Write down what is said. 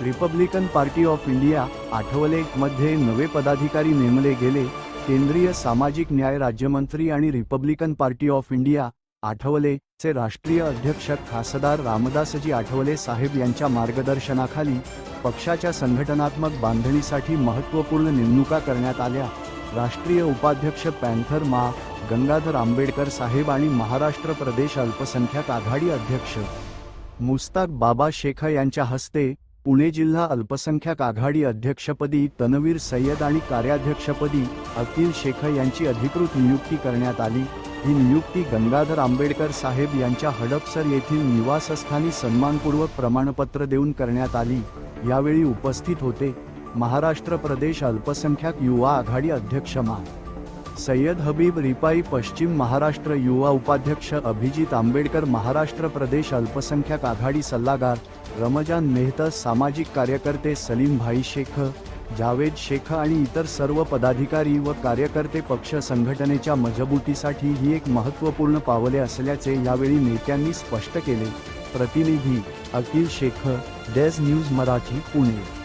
Republican party of India Athawale मध्ये नवे पदाधिकारी नेमले गेले. केंद्रीय सामाजिक न्याय राज्यमंत्री आणि Republican party of India Athawale. चे राष्ट्रीय अध्यक्ष खासदार रामदासजी आठवले साहेब यांच्या मार्गदर्शनाखाली पक्षाच्या संघटनात्मक बांधणीसाठी महत्त्वपूर्ण नेमणुका करण्यात आल्या. राष्ट्रीय उपाध्यक्ष पॅन्थर मा गंगाधर आंबेडकर साहेब आणि महाराष्ट्र प्रदेश अल्पसंख्याक आघाडी अध्यक्ष मुस्ताक बाबा शेख यांच्या हस्ते पुणे जिल्हा अल्पसंख्याक आघाडी अध्यक्षपदी तनवीर सय्यद आणि कार्याध्यक्षपदी अकील शेख यांची अधिकृत नियुक्ती करण्यात आली. ही नियुक्ती गंगाधर आंबेडकर साहेब यांच्या हडपसर येथील निवासस्थानी सन्मानपूर्वक प्रमाणपत्र देऊन करण्यात आली. यावेळी उपस्थित होते. महाराष्ट्र प्रदेश अल्पसंख्याक युवा आघाडी अध्यक्ष मा. सय्यद हबीब रिपाई पश्चिम महाराष्ट्र युवा उपाध्यक्ष अभिजित आंबेडकर महाराष्ट्र प्रदेश अल्पसंख्याक आघाडी सल्लागार रमजान मेहता सामाजिक कार्यकर्ते सलीम भाई शेख जावेद शेख आणि इतर सर्व पदाधिकारी व कार्यकर्ते पक्ष संघटनेच्या मजबूतीसाठी ही एक महत्त्वपूर्ण पावले असल्याचे यावेळी नेत्यांनी स्पष्ट केले. प्रतिनिधी अकिल शेख डेज न्यूज मराठी पुणे.